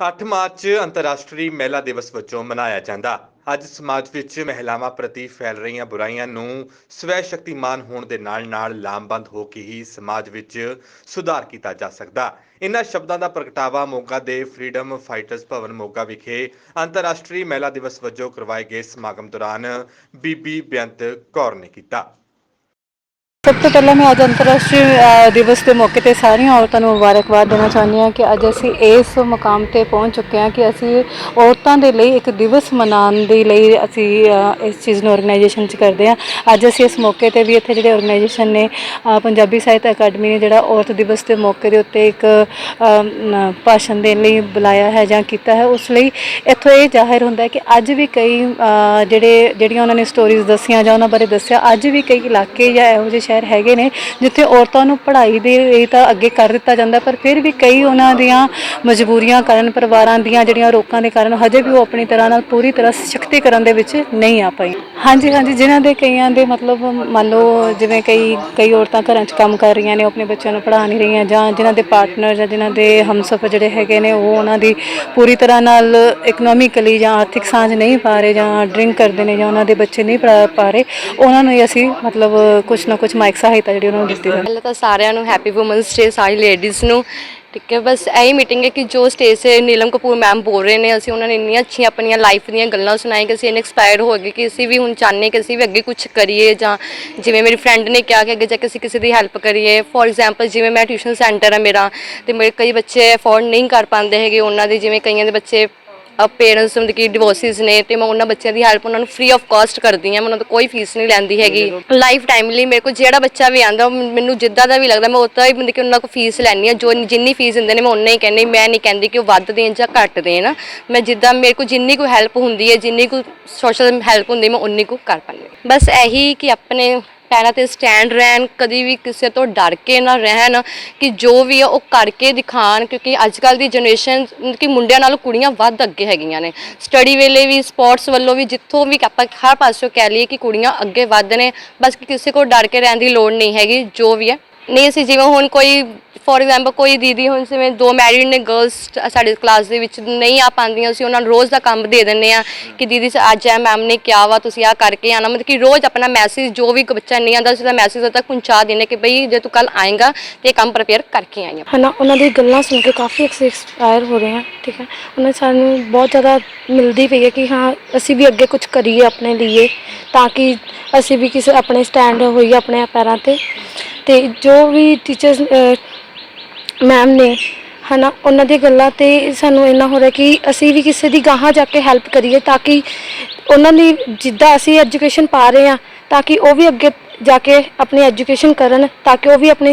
8 March ਅੰਤਰਰਾਸ਼ਟਰੀ ਮਹਿਲਾ ਦਿਵਸ ਵਜੋਂ ਮਨਾਇਆ ਜਾਂਦਾ। ਅੱਜ ਸਮਾਜ ਵਿੱਚ ਮਹਿਲਾਵਾਂ ਪ੍ਰਤੀ ਫੈਲ ਰਹੀਆਂ ਬੁਰਾਈਆਂ ਨੂੰ ਸਵੈ ਸ਼ਕਤੀਮਾਨ ਹੋਣ ਦੇ ਨਾਲ-ਨਾਲ ਲਾਮਬੰਦ ਹੋ ਕੇ ਹੀ ਸਮਾਜ ਵਿੱਚ ਸੁਧਾਰ ਕੀਤਾ ਜਾ ਸਕਦਾ। ਇਨ੍ਹਾਂ ਸ਼ਬਦਾਂ ਦਾ ਪ੍ਰਗਟਾਵਾ ਮੋਗਾ ਦੇ ਫਰੀडम ਫਾਈਟਰਸ ਭਵਨ ਮੋਗਾ ਵਿਖੇ ਅੰਤਰਰਾਸ਼ਟਰੀ ਮਹਿਲਾ ਦਿਵਸ ਵਜੋਂ ਕਰਵਾਏ ਗਏ ਸਮਾਗਮ ਦੌਰਾਨ ਬੀਬੀ ਬੇਅੰਤ ਕੌਰ ਨੇ ਕੀਤਾ। ਸਭ ਤੋਂ ਪਹਿਲਾਂ ਮੈਂ ਅੱਜ ਅੰਤਰਰਾਸ਼ਟਰੀ ਦਿਵਸ ਦੇ ਮੌਕੇ ਤੇ ਸਾਰੀਆਂ ਔਰਤਾਂ ਨੂੰ ਮੁਬਾਰਕਬਾਦ ਦੇਣਾ ਚਾਹੁੰਦੀ ਹਾਂ ਕਿ ਅੱਜ ਅਸੀਂ ਇਸ ਮੁਕਾਮ ਤੇ ਪਹੁੰਚ ਚੁੱਕੇ ਹਾਂ ਕਿ ਅਸੀਂ ਔਰਤਾਂ ਦੇ ਲਈ ਇੱਕ ਦਿਵਸ ਮਨਾਉਣ ਦੇ ਲਈ ਅਸੀਂ ਇਸ ਚੀਜ਼ ਨੂੰ ਆਰਗੇਨਾਈਜੇਸ਼ਨ ਚ ਕਰਦੇ ਹਾਂ। ਅੱਜ ਅਸੀਂ ਇਸ ਮੌਕੇ ਤੇ ਵੀ ਇੱਥੇ ਜਿਹੜੇ ਆਰਗੇਨਾਈਜੇਸ਼ਨ ਨੇ ਪੰਜਾਬੀ ਸਾਹਿਤ ਅਕੈਡਮੀ ਨੇ ਜਿਹੜਾ ਔਰਤ ਦਿਵਸ ਦੇ ਮੌਕੇ ਦੇ ਉੱਤੇ ਇੱਕ ਭਾਸ਼ਣ ਦੇਣ ਲਈ ਬੁਲਾਇਆ ਹੈ ਜਾਂ ਕੀਤਾ ਹੈ, ਉਸ ਲਈ ਇੱਥੋਂ ਇਹ ਜ਼ਾਹਿਰ ਹੁੰਦਾ ਹੈ ਕਿ ਅੱਜ ਵੀ ਕਈ ਜਿਹੜੇ, ਜਿਹੜੀਆਂ ਉਹਨਾਂ ਨੇ ਸਟੋਰੀਜ਼ ਦੱਸੀਆਂ ਜਾਂ ਉਹਨਾਂ ਬਾਰੇ ਦੱਸਿਆ, ਅੱਜ ਵੀ ਕਈ ਇਲਾਕੇ ਜਾਂ ਇਹੋ ਜਿਹੇ ਸ਼ਹਿਰ ਹੈਗੇ ਨੇ, ਜਿੱਥੇ ਔਰਤਾਂ ਨੂੰ ਪੜ੍ਹਾਈ ਦੇ ਲਈ ਤਾਂ ਅੱਗੇ ਕਰ ਦਿੱਤਾ ਜਾਂਦਾ, ਪਰ ਫਿਰ ਵੀ ਕਈ ਉਹਨਾਂ ਦੀਆਂ ਮਜਬੂਰੀਆਂ ਕਾਰਨ, ਪਰਿਵਾਰਾਂ ਦੀਆਂ ਜਿਹੜੀਆਂ ਰੋਕਾਂ ਦੇ ਕਾਰਨ ਹਜੇ ਵੀ ਉਹ ਆਪਣੀ ਤਰ੍ਹਾਂ ਨਾਲ ਪੂਰੀ ਤਰ੍ਹਾਂ ਸਸ਼ਕਤੀਕਰਨ ਦੇ ਵਿੱਚ ਨਹੀਂ ਆ ਪਾਈ। ਹਾਂਜੀ ਹਾਂਜੀ, ਜਿਨ੍ਹਾਂ ਦੇ ਕਈਆਂ ਦੇ ਮਤਲਬ ਮੰਨ ਲਓ ਜਿਵੇਂ ਕਈ ਕਈ ਔਰਤਾਂ ਘਰਾਂ 'ਚ ਕੰਮ ਕਰ ਰਹੀਆਂ ਨੇ, ਉਹ ਆਪਣੇ ਬੱਚਿਆਂ ਨੂੰ ਪੜ੍ਹਾ ਨਹੀਂ ਰਹੀਆਂ, ਜਾਂ ਜਿਨ੍ਹਾਂ ਦੇ ਪਾਰਟਨਰ ਜਾਂ ਜਿਨ੍ਹਾਂ ਦੇ ਹਮਸਫਰ ਜਿਹੜੇ ਹੈਗੇ ਨੇ, ਉਹ ਉਹਨਾਂ ਦੀ ਪੂਰੀ ਤਰ੍ਹਾਂ ਨਾਲ ਇਕਨੋਮਿਕਲੀ ਜਾਂ ਆਰਥਿਕ ਸਾਂਝ ਨਹੀਂ ਪਾ ਰਹੇ ਜਾਂ ਡਰਿੰਕ ਕਰਦੇ ਨੇ ਜਾਂ ਉਹਨਾਂ ਦੇ ਬੱਚੇ ਨਹੀਂ ਪੜ੍ਹਾ ਪਾ ਰਹੇ, ਉਹਨਾਂ ਨੂੰ ਹੀ ਅਸੀਂ ਮਤਲਬ ਕੁਝ ਨਾ ਕੁਝ ਮਾਇਕ ਸਹਾਇਤਾ ਜਿਹੜੀ ਉਹਨਾਂ ਨੂੰ ਦਿੱਤੀ ਜਾਂਦੀ ਪਹਿਲਾਂ ਤਾਂ ਸਾਰਿਆਂ ਨੂੰ ਹੈਪੀ ਵੂਮਨਸ ਡੇ ਸਾਰੀ ਲੇਡੀਜ਼ ਨੂੰ। ਠੀਕ ਹੈ, ਬਸ ਇਹੀ ਮੀਟਿੰਗ ਹੈ ਕਿ ਜੋ ਸਟੇਜ 'ਤੇ ਨੀਲਮ ਕਪੂਰ ਮੈਮ ਬੋਲ ਰਹੇ ਨੇ, ਅਸੀਂ ਉਹਨਾਂ ਨੇ ਇੰਨੀਆਂ ਅੱਛੀਆਂ ਆਪਣੀਆਂ ਲਾਈਫ ਦੀਆਂ ਗੱਲਾਂ ਸੁਣਾਈਆਂ ਕਿ ਅਸੀਂ ਇਨਸਪਾਇਰ ਹੋ ਗਏ, ਕਿ ਅਸੀਂ ਵੀ ਹੁਣ ਚਾਹੁੰਦੇ ਕਿ ਅਸੀਂ ਵੀ ਅੱਗੇ ਕੁਝ ਕਰੀਏ ਜਾਂ ਜਿਵੇਂ ਮੇਰੀ ਫਰੈਂਡ ਨੇ ਕਿਹਾ ਕਿ ਅੱਗੇ ਜਾ ਕੇ ਅਸੀਂ ਕਿਸੇ ਦੀ ਹੈਲਪ ਕਰੀਏ। ਫੋਰ ਐਗਜ਼ਾਮਪਲ ਜਿਵੇਂ ਮੈਂ ਟਿਊਸ਼ਨ ਸੈਂਟਰ ਹੈ ਮੇਰਾ, ਤੇ ਮੇਰੇ ਕਈ ਬੱਚੇ ਅਫੋਰਡ ਨਹੀਂ ਕਰ ਪਾਉਂਦੇ ਹੈਗੇ, ਉਹਨਾਂ ਦੇ ਜਿਵੇਂ ਕਈਆਂ ਦੇ ਬੱਚੇ ਪੇਰੈਂਟਸ ਮਤਲਬ ਕਿ ਡਿਵੋਰਸਿਸ ਨੇ ਤੇ ਮੈਂ ਉਹਨਾਂ ਬੱਚਿਆਂ ਦੀ ਹੈਲਪ ਉਹਨਾਂ ਨੂੰ ਫ੍ਰੀ ਆਫ ਕਾਸਟ ਕਰਦੀ ਹਾਂ, ਮੈਂ ਉਹਨਾਂ ਤੋਂ ਕੋਈ ਫੀਸ ਨਹੀਂ ਲੈਂਦੀ ਹੈਗੀ। ਲਾਈਫ ਟਾਈਮ ਲਈ ਮੇਰੇ ਕੋਲ ਜਿਹੜਾ ਬੱਚਾ ਵੀ ਆਂਦਾ ਮੈਨੂੰ ਜਿੱਦਾਂ ਦਾ ਵੀ ਲੱਗਦਾ, ਮੈਂ ਉਦਾਂ ਹੀ ਮਤਲਬ ਕਿ ਉਹਨਾਂ ਕੋਲ ਫੀਸ ਲੈਣੀ ਆ ਜੋ ਜਿੰਨੀ ਫੀਸ ਦਿੰਦੇ ਨੇ, ਮੈਂ ਉਨਾ ਹੀ ਕਹਿੰਦੀ, ਮੈਂ ਨਹੀਂ ਕਹਿੰਦੀ ਕਿ ਉਹ ਵੱਧ ਦੇਣ ਜਾਂ ਘੱਟ ਦੇਣ। ਮੈਂ ਜਿੱਦਾਂ ਮੇਰੇ ਕੋਲ ਜਿੰਨੀ ਕੋਈ ਹੈਲਪ ਹੁੰਦੀ ਹੈ, ਜਿੰਨੀ ਕੋਈ ਸੋਸ਼ਲ ਹੈਲਪ ਹੁੰਦੀ ਮੈਂ ਉਨੀ ਕੁ ਕਰ ਪਾਉਂਦੀ ਹਾਂ। ਬਸ ਇਹੀ ਕਿ ਆਪਣੇ ਪੈਰਾਂ ਤੇ ਸਟੈਂਡ ਰਹਿਣ, ਕਦੀ ਵੀ ਕਿਸੇ ਤੋਂ ਡਰ ਕੇ ਨਾ ਰਹਿਣ, ਕਿ ਜੋ ਵੀ ਆ ਉਹ ਕਰਕੇ ਦਿਖਾਣ, ਕਿਉਂਕਿ ਅੱਜ ਕੱਲ ਦੀ ਜਨਰੇਸ਼ਨ ਕਿ ਮੁੰਡਿਆਂ ਨਾਲੋਂ ਕੁੜੀਆਂ ਵੱਧ ਅੱਗੇ ਹੈਗੀਆਂ ਨੇ। ਸਟੱਡੀ ਵੇਲੇ ਵੀ ਸਪੋਰਟਸ ਵੱਲੋਂ ਵੀ, ਜਿੱਥੋਂ ਵੀ ਆਪਾਂ ਹਰ ਪਾਸੋਂ ਕਹਿ ਲਈਏ ਕਿ ਕੁੜੀਆਂ ਅੱਗੇ ਵੱਧ ਨੇ, ਬਸ ਕਿ ਕਿਸੇ ਕੋਲ ਡਰ ਕੇ ਰਹਿਣ ਦੀ ਲੋੜ ਨਹੀਂ ਹੈਗੀ, ਜੋ ਵੀ ਹੈ। ਨਹੀਂ, ਅਸੀਂ ਜਿਵੇਂ ਹੁਣ ਕੋਈ ਫੋਰ ਐਗਜ਼ਾਮਪਲ ਕੋਈ ਦੀਦੀ ਹੁਣ ਜਿਵੇਂ ਦੋ ਮੈਰਿਡ ਨੇ ਗਰਲਸ ਸਾਡੇ ਕਲਾਸ ਦੇ ਵਿੱਚ ਨਹੀਂ ਆ ਪਾਉਂਦੀਆਂ, ਅਸੀਂ ਉਹਨਾਂ ਨੂੰ ਰੋਜ਼ ਦਾ ਕੰਮ ਦੇ ਦਿੰਨੇ ਆ ਕਿ ਦੀਦੀ ਅੱਜ ਐ ਮੈਮ ਨੇ ਕਿਹਾ ਵਾ, ਤੁਸੀਂ ਆ ਕਰਕੇ ਆਣਾ ਮਤਲਬ ਕਿ ਰੋਜ਼ ਆਪਣਾ ਮੈਸੇਜ ਜੋ ਵੀ ਬੱਚਾ ਨਹੀਂ ਆਉਂਦਾ ਉਸਦਾ ਮੈਸੇਜ ਉਦੋਂ ਤੱਕ ਪਹੁੰਚਾ ਦਿੰਨੇ ਕਿ ਬਈ ਜੇ ਤੂੰ ਕੱਲ ਆਏਗਾ ਤੇ ਇਹ ਕੰਮ ਪ੍ਰਪੇਅਰ ਕਰਕੇ ਆਈਆਂ ਹਨਾ, ਉਹਨਾਂ ਦੀ ਗੱਲਾਂ ਸੁਣ ਕੇ ਕਾਫੀ ਐਕਸਪਾਇਰ ਹੋ ਰਹੇ ਹਾਂ, ਠੀਕ ਹੈ? ਉਹਨਾਂ ਸਾਨੂੰ ਬਹੁਤ ਜ਼ਿਆਦਾ ਮਿਲਦੀ ਪਈ ਹੈ ਕਿ ਹਾਂ, ਅਸੀਂ ਵੀ ਅੱਗੇ ਕੁਝ ਕਰੀਏ ਆਪਣੇ ਲਈ ਤਾਂ ਕਿ ਅਸੀਂ ਵੀ ਕਿਸੇ ਆਪਣੇ ਸਟੈਂਡ ਹੋਈਏ ਆਪਣੇ ਪੈਰਾਂ ਤੇ। ਤੇ ਜੋ ਵੀ ਟੀਚਰਸ ਮੈਮ ਨੇ ਹਨਾ ਉਹਨਾਂ ਦੀ ਗੱਲਾਂ ਤੇ ਸਾਨੂੰ ਇੰਨਾ ਹੋ ਰਿਹਾ ਕਿ ਅਸੀਂ ਵੀ ਕਿਸੇ ਦੀ ਗਾਹਾਂ ਜਾ ਕੇ ਹੈਲਪ ਕਰੀਏ ਤਾਂ ਕਿ ਉਹਨਾਂ ਦੀ ਜਿੱਦਾਂ ਅਸੀਂ ਐਜੂਕੇਸ਼ਨ ਪਾ ਰਹੇ ਹਾਂ ਤਾਂ ਕਿ ਉਹ ਵੀ ਅੱਗੇ ਜਾ ਕੇ ਆਪਣੀ ਐਜੂਕੇਸ਼ਨ ਕਰਨ ਤਾਂ ਕਿ ਉਹ ਵੀ ਆਪਣੇ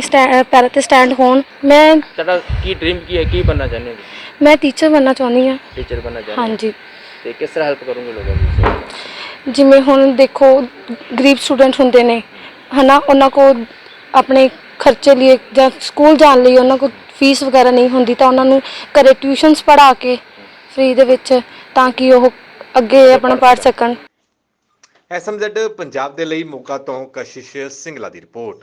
ਪੈਰਾਂ ਤੇ ਸਟੈਂਡ ਹੋਣ। ਮੈਂ ਤੁਹਾਡਾ ਕੀ ਡ੍ਰੀਮ ਕੀ ਹੈ? ਕੀ ਬਣਨਾ ਚਾਹੁੰਦੇ ਹੋ ਮੈਂ ਟੀਚਰ ਬਣਨਾ ਚਾਹੁੰਦੀ ਹਾਂ। ਟੀਚਰ ਬਣਨਾ ਚਾਹੁੰਦੇ ਹੋ? ਹਾਂਜੀ। ਤੇ ਕਿਸ ਤਰ੍ਹਾਂ ਹੈਲਪ ਕਰੋਗੇ ਲੋਕਾਂ ਦੀ ਜਿਵੇਂ ਹੁਣ ਦੇਖੋ ਗਰੀਬ ਸਟੂਡੈਂਟ ਹੁੰਦੇ ਨੇ ਹਨਾ ਉਹਨਾਂ ਕੋ ਆਪਣੇ ਖਰਚੇ ਲਈ ਜਾਂ ਸਕੂਲ ਜਾਣ ਲਈ ਉਹਨਾਂ ਕੋਲ ਫੀਸ ਵਗੈਰਾ ਨਹੀਂ ਹੁੰਦੀ ਤਾਂ ਉਹਨਾਂ ਨੂੰ ਘਰੇ ਟਿਊਸ਼ਨਸ ਪੜ੍ਹਾ ਕੇ ਫ੍ਰੀ ਦੇ ਵਿੱਚ ਤਾਂ ਕਿ ਉਹ ਅੱਗੇ ਆਪਣਾ ਪੜ੍ਹ ਸਕਣ। ਐਸਐਮਜ਼ੈਡ ਪੰਜਾਬ ਦੇ ਲਈ ਮੋਗਾ ਤੋਂ ਕਸ਼ਿਸ਼ ਸਿੰਗਲਾ ਦੀ ਰਿਪੋਰਟ।